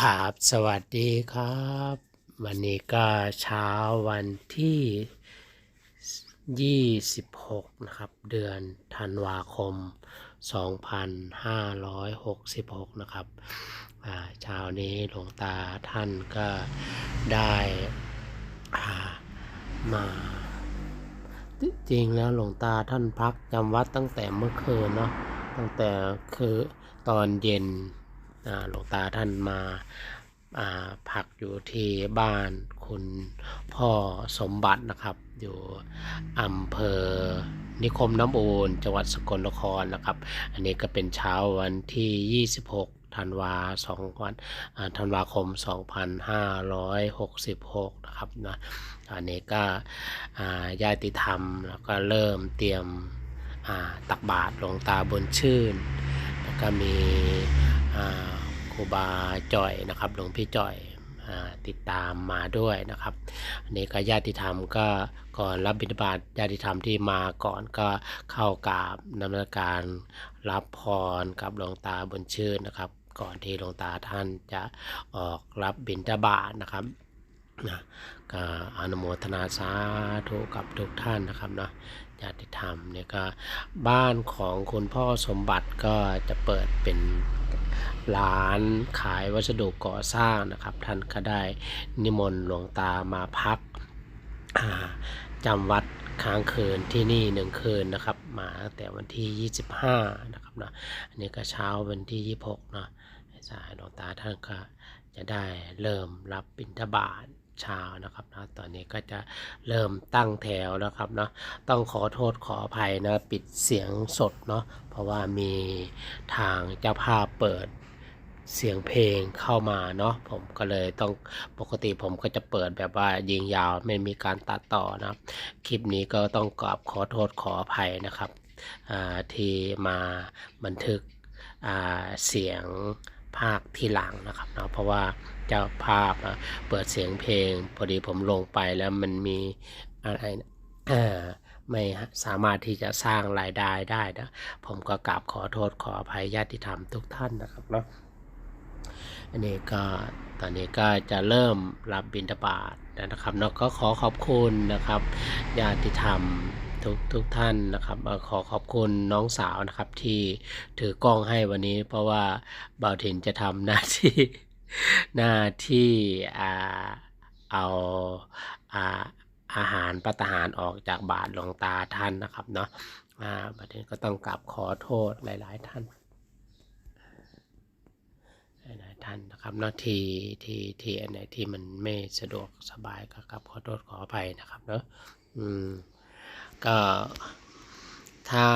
ครับสวัสดีครับ วันนี้ก็เช้าวันที่ 26 นะครับ เดือนธันวาคม 2566 นะครับเช้านี้หลวงตาท่านก็ได้มาจริงๆแล้วหลวงตาท่านพักจำวัดตั้งแต่เมื่อคืนเนาะตั้งแต่คือตอนเย็น หลวงตาท่านมาอ่าพักอยู่ที่บ้านคุณพ่อสมบัตินะครับ อยู่อำเภอนิคมน้ำอูนจังหวัดสกลนครนะครับ อันนี้ก็เป็นเช้าวันที่ 26ธันวาสองวันธันวาคม 2566 นะครับนะอันนี้ก็ญาติธรรมแล้วก็เริ่มเตรียมตักบาตรหลวงตาบนชื่น แล้วก็มีอ่า รูบาจ่อยนะครับหลวงพี่จ่อยอติดตามมาด้วยนะครับอันนี้ก็ญาติธรรมก็ก่อนรับบิณฑบาตญาติธรรมที่มาก่อนก็เข้ากราบนมัสการรับพรกับหลวงตาบนชื่นนะครับ ก่อนที่หลวงตาท่านจะออกรับบิณฑบาตนะครับนะก็อนุโมทนาสาธุกับทุกท่านนะครับนะญาติธรรมเนี่ยก็บ้านของคุณพ่อสมบัติก็จะเปิดเป็น ร้านขายวัสดุก่อสร้างนะครับ ท่านก็ได้นิมนต์หลวงตามาพักจำวัดค้างคืนที่นี่หนึ่งคืนนะครับ มาตั้งแต่วันที่ 25 นะครับนะอันนี้ก็เช้าวันที่ 26เนาะ สายหลวงตาท่านก็จะได้เริ่มรับบิณฑบาตเช้านะครับนะตอนนี้ก็จะเริ่มตั้งแถวนะครับเนาะต้องขอโทษขออภัยนะปิดเสียงสดเนาะเพราะว่ามีทางเจ้าภาพเปิดเสียงเพลงเข้ามาเนาะผมก็เลยต้องปกติผมก็จะเปิดแบบว่ายิงยาวไม่มีการตัดต่อนะคลิปนี้ก็ต้องกราบขอโทษขออภัยนะครับที่มาบันทึกเสียง ภาคที่หลังนะครับเนาะเพราะว่าเจ้าภาพเปิดเสียงเพลง พอดีผมลงไปแล้วมันมีอะไรไม่สามารถที่จะสร้างรายได้ได้นะผมก็กราบขอโทษขออภัยญาติธรรมทุกท่านนะครับเนาะอันนี้ก็ตอนนี้ก็จะเริ่มรับบิณฑบาตนะครับเนาะก็ขอขอบคุณนะครับญาติธรรม ทุกทุกท่านนะครับขอขอบคุณน้องสาวนะครับที่ถือกล้องให้วันนี้ เพราะว่าบ่าวถินจะทำหน้าที่หน้าที่อ่าเอาอ่าอาหารปัตหารออกจากบาทหลวงตาท่านนะครับเนาะอ่าบัดนี้ก็ต้องกราบขอโทษหลาย ๆ ท่านหลายท่านนะครับเนาะที่ที่ที่อันไหนที่มันไม่สะดวกสบายก็กราบขอโทษขออภัยนะครับเนาะอืม ก็ถ้า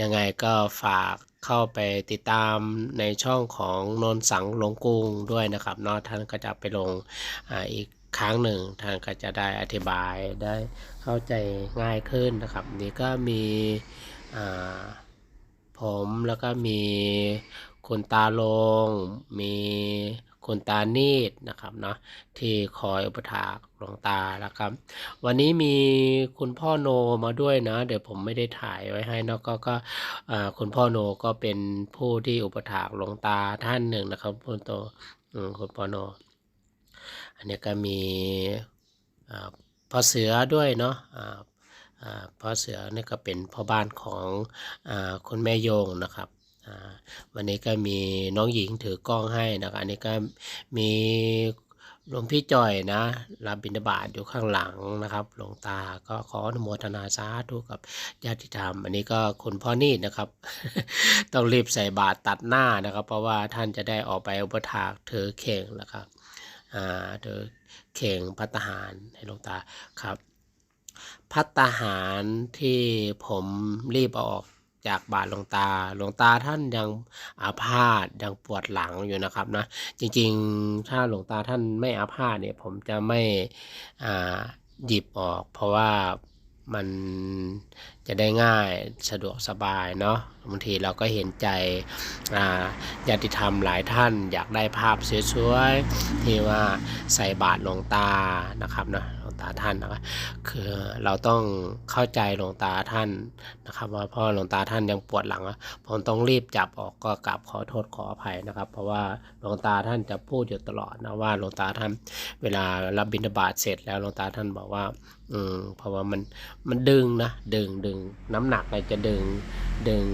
ยังไงก็ฝากเข้าไปติดตามในช่องของนนสังลงกุ้งด้วยนะครับเนาะท่านก็จะไปลงออีกครั้งหนึ่งท่านก็จะได้อธิบายได้เข้าใจง่ายขึ้นนะครับ นี่ก็มีผมแล้วก็มีคุณตาลงมี คุณตาเนีดนะครับเนาะที่คอยอุปถากหลวงตาแล้วครับ วันนี้มีคุณพ่อโนมาด้วยนะ เดี๋ยวผมไม่ได้ถ่ายไว้ให้นะก็ก็คุณพ่อโนก็เป็นผู้ที่อุปถากหลวงตาท่านหนึ่งนะครับคุณโตคุณพ่อโน อันนี้ก็มีพ่อเสือด้วยเนาะพ่อเสือนี่ก็เป็นพ่อบ้านของอคุณแม่โยงนะครับ วันนี้ก็มีน้องหญิงถือกล้องให้นะครับอันนี้ก็มีหลวงพี่จ่อยนะรับบิณฑบาตอยู่ข้างหลังนะครับ หลวงตาก็ขออนุโมทนาสาธุกับญาติธรรม อันนี้ก็คุณพ่อนี่นะครับ ต้องรีบใส่บาตรตัดหน้านะครับ เพราะว่าท่านจะได้ออกไปอุปถากถือเข่งนะครับอ่าถือเข่งพัตหารให้หลวงตาครับ พัตตาหารที่ผมรีบเอาออก จากบาทหลวงตาหลวงตาท่านยังอาพาธยังปวดหลังอยู่นะครับนะจริงๆถ้าหลวงตาท่านไม่อาพาธเนี่ยผมจะไม่หยิบออก เพราะว่ามันจะได้ง่ายสะดวกสบายเนาะบางทีเราก็เห็นใจญาติธรรมหลายท่านอยากได้ภาพสวยๆที่ว่าใส่บาทหลวงตานะครับนะ งตาท่านนะครับ คือเราต้องเข้าใจหลวงตาท่านนะครับ ว่าพราะหลวงตาท่านยังปวดหลังผมต้องรีบจับออกก็กราบขอโทษขออภัยนะครับ เพราะว่าหลวงตาท่านจะพูดอยู่ตลอดนะว่าหลวงตาท่านเวลารับบิณฑบาตเสร็จแล้วหลวงตาท่านบอกว่าอืมเพราะว่ามันมันดึงนะดึงดึงน้ำหนักเนี่ยจะดึงดึง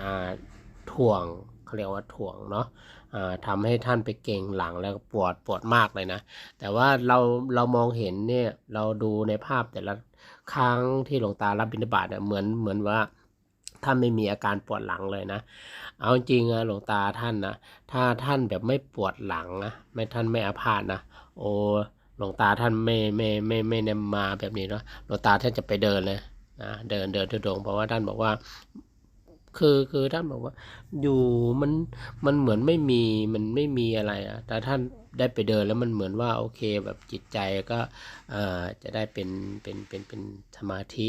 อ่าถ่วงเขาเรียกว่าถ่วงเนาะ อ่าทำให้ท่านไปเก่งหลังแล้วปวดปวดมากเลยนะ แต่ว่าเราเรามองเห็นเนี่ยเราดูในภาพแต่ละครั้งที่หลวงตารับบิณฑบาตเนี่ยเหมือนเหมือนว่าท่านไม่มีอาการปวดหลังเลยนะ เอาจริงอะหลวงตาท่านนะ ถ้าท่านแบบไม่ปวดหลังนะ ไม่ท่านไม่อาพาธนะ โอ้หลวงตาท่านไม่ไม่ไม่ไม่นำมาแบบนี้เนาะ หลวงตาท่านจะไปเดินเลยนะ เดินเดินทุดงเพราะว่าท่านบอกว่า คือคือท่านบอกว่า อยู่มันมันเหมือนไม่มีมันไม่มีอะไรอะแต่ท่านได้ไปเดินแล้วมันเหมือนว่าโอเคแบบจิตใจก็อ่อจะได้เป็นเป็นเป็นเป็นสมาธิ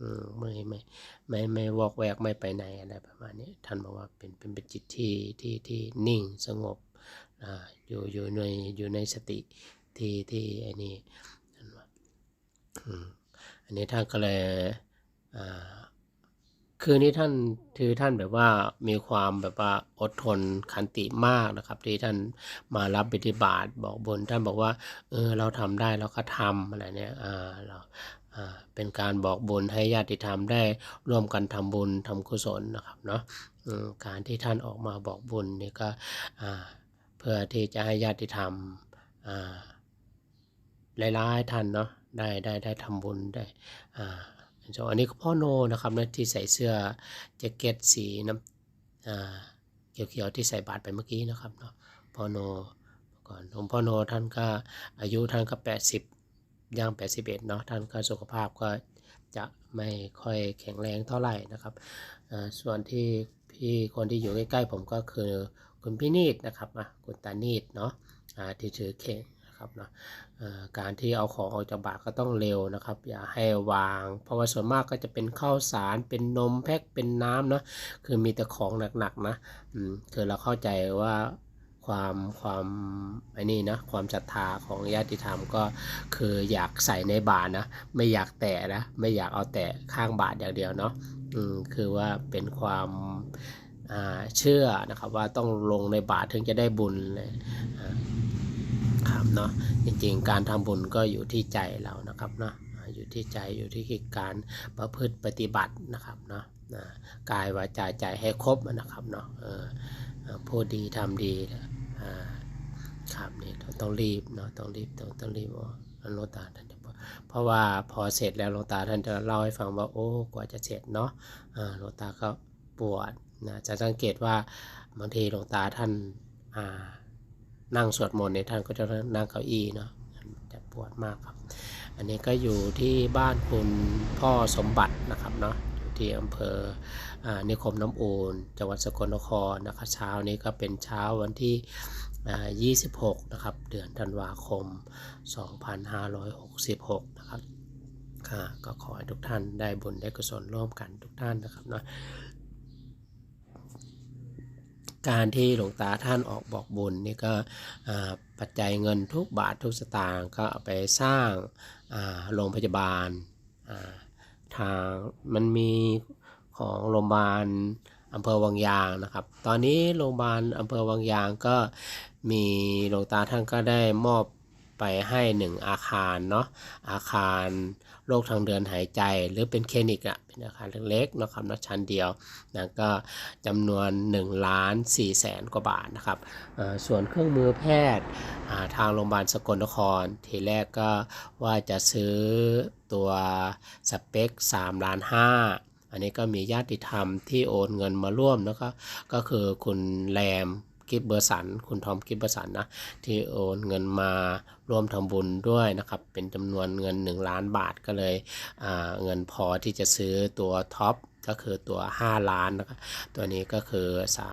อืมไม่ไม่ไม่ไม่วอกแวกไม่ไปไหนอะไรประมาณนี้ท่านบอกว่าเป็นเป็นเป็นจิตที่ที่ที่นิ่งสงบอ่าอยู่อยู่ในอยู่ในสติที่ที่ไอ้นี่ท่านว่าอืมอันนี้ท่านก็เลยอ่า คือนี่ท่านคือท่านแบบว่ามีความแบบว่าอดทนขันติมากนะครับ ที่ท่านมารับบิณฑบาตบอกบนท่านบอกว่าเออเราทำได้เราก็ทำอะไรเนี่ยอ่าเราอ่าเป็นการบอกบุญให้ญาติธรรมได้ร่วมกันทำบุญทำกุศลนะครับเนาะการที่ท่านออกมาบอกบุญนี่ก็อ่าเพื่อที่จะให้ญาติธรรมอ่าหลายๆท่านเนาะได้ได้ได้ทำบุญได้อ่า อันนี้ก็พ่อโนนะครับนะที่ใส่เสื้อแจ็คเก็ตสีน้ำเขียวๆที่ใส่บาตรไปเมื่อกี้นะครับเนาะพ่อโนก่อนหลวงพ่อโนท่านก็อายุท่านก็แปดสิบย่างแปดสิบเอ็ดเนาะท่านก็สุขภาพก็จะไม่ค่อยแข็งแรงเท่าไหร่นะครับส่วนที่พี่คนที่อยู่ใกล้ๆผมก็คือคุณพี่นีดนะครับคุณตานีดเนาะที่ถือเข่ง นะครับนะการที่เอาของออกจากบาตรก็ต้องเร็วนะครับ อย่าให้วาง เพราะว่าส่วนมากก็จะเป็นข้าวสารเป็นนมแพ็คเป็นน้ำเนะคือมีแต่ของหนักๆนะคือเราเข้าใจว่าความความไอ้นี่นะความศรัทธาของญาติธรรมก็คืออยากใส่ในบาตรนะไม่อยากแตะนะไม่อยากเอาแตะข้างบาตรอย่างเดียวเนาะคือว่าเป็นความเชื่อนะครับว่าต้องลงในบาตรถึงจะได้บุญเลยาครับเนาะจริงๆ การทำบุญก็อยู่ที่ใจเรานะครับเนาะอยู่ที่ใจอยู่ที่การประพฤติปฏิบัตินะครับเนาะกายวาจาใจให้ครบนะครับเนาะพูดดีทำดีครับนี่ต้องรีบเนาะต้องรีบต้องต้องรีบว่าหลวงตาท่านจะบอกเพราะว่าพอเสร็จแล้วหลวงตาท่านจะเล่าให้ฟังว่าโอ้กว่าจะเสร็จเนาะหลวงตาก็ปวดนะจะสังเกตว่าบางทีหลวงตาท่านอ่า นั่งสวดมนต์ในยท่านก็จะนั่งเก้าอี้เนาะจะปวดมากครับ อันนี้ก็อยู่ที่บ้านคุณพ่อสมบัตินะครับเนาะอยู่ที่อำเภออนิคมน้ำอูนจังหวัดสกลนครนะครับเช้านี้ก็เป็นเช้าวันที่ 26 นะครับ เดือนธันวาคม 2566 นะครับค่ะก็ขอให้ทุกท่านได้บุญได้กุศลร่วมกันทุกท่านนะครับเนาะ การที่หลวงตาท่านออกบอกบุญนี่ก็ปัจจัยเงินทุกบาททุกสตางค์ก็เอาไปสร้างโรงพยาบาลทางมันมีของโรงพยาบาลอำเภอวังยางนะครับ ตอนนี้โรงพยาบาลอำเภอวังยางก็มีหลวงตาท่านก็ได้มอบไปให้หนึ่งอาคารเนาะอาคาร โรคทางเดินหายใจ หรือเป็นคลินิกอะเป็นอาคารเล็กๆนะครับนาะชั้นเดียวนะก็จำนวน1ล้าน4แสนกว่าบาทนะครับส่วนเครื่องมือแพทย์ทางโรงพยาบาลสกลนคร ทีแรกก็ว่าจะซื้อตัวสเปค3ล้าน5อันนี้ก็มีญาติธรรมที่โอนเงินมาร่วมแล้วก็ก็คือคุณแรม กิฟเบอร์สัน คุณทอมกิฟเบอร์สันนะ ที่โอนเงินมาร่วมทำบุญด้วยนะครับ เป็นจำนวนเงิน 1 ล้านบาทก็เลยเงินพอที่จะซื้อตัวท็อปก็คือตัว 5 ล้านนะครับตัวนี้ก็คือสา